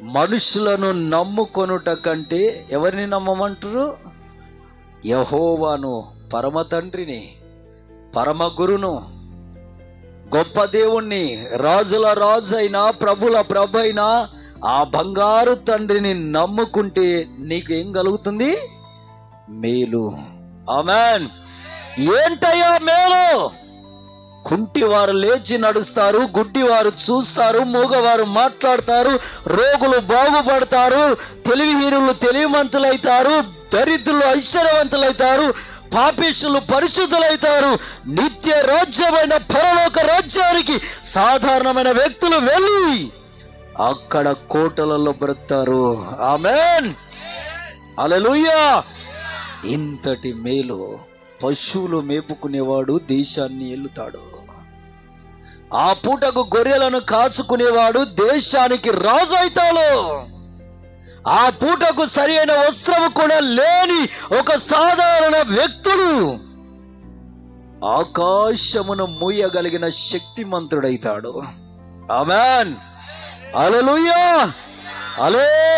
మనుషులను నమ్ముకొనుట కంటే ఎవరిని నమ్మమంటారు? యహోవాను పరమ తండ్రిని పరమ గురును. గొప్ప దేవుణ్ణి రాజుల రాజు అయినా ప్రభుల ప్రభు అయినా ఆ బంగారు తండ్రిని నమ్ముకుంటే నీకు ఏం కలుగుతుంది? మేలు. ఆమెన్. ఏంటయ్యా మేలు? కుంటివారు లేచి నడుస్తారు గుడ్డివారు చూస్తారు మూగవారు మాట్లాడతారు రోగులు బాగుపడతారు తెలివిహీనులు తెలివిమంతులైతారు దరిద్రులు ఐశ్వర్యవంతులైతారు పాపిష్యులు పరిశుద్ధులైతారు. నిత్య రాజ్యమైన పరలోక రాజ్యానికి సాధారణమైన వ్యక్తులు వెళ్ళి అక్కడ కోటలలో బ్రతారు. ఆమెన్. అలలుయ్యా ఇంతటి మేలు పశువులు మేపుకునేవాడు దేశాన్ని ఏలుతాడు. ఆ పూటకు గొర్రెలను కాచుకునేవాడు దేశానికి రాజు అవుతాడు ఆ పూటకు సరి అయిన వస్త్రము కూడా లేని ఒక సాధారణ వ్యక్తుడు ఆకాశమును మూయగలిగిన శక్తిమంతుడైతాడు. ఆమెన్. అలలుయా అలే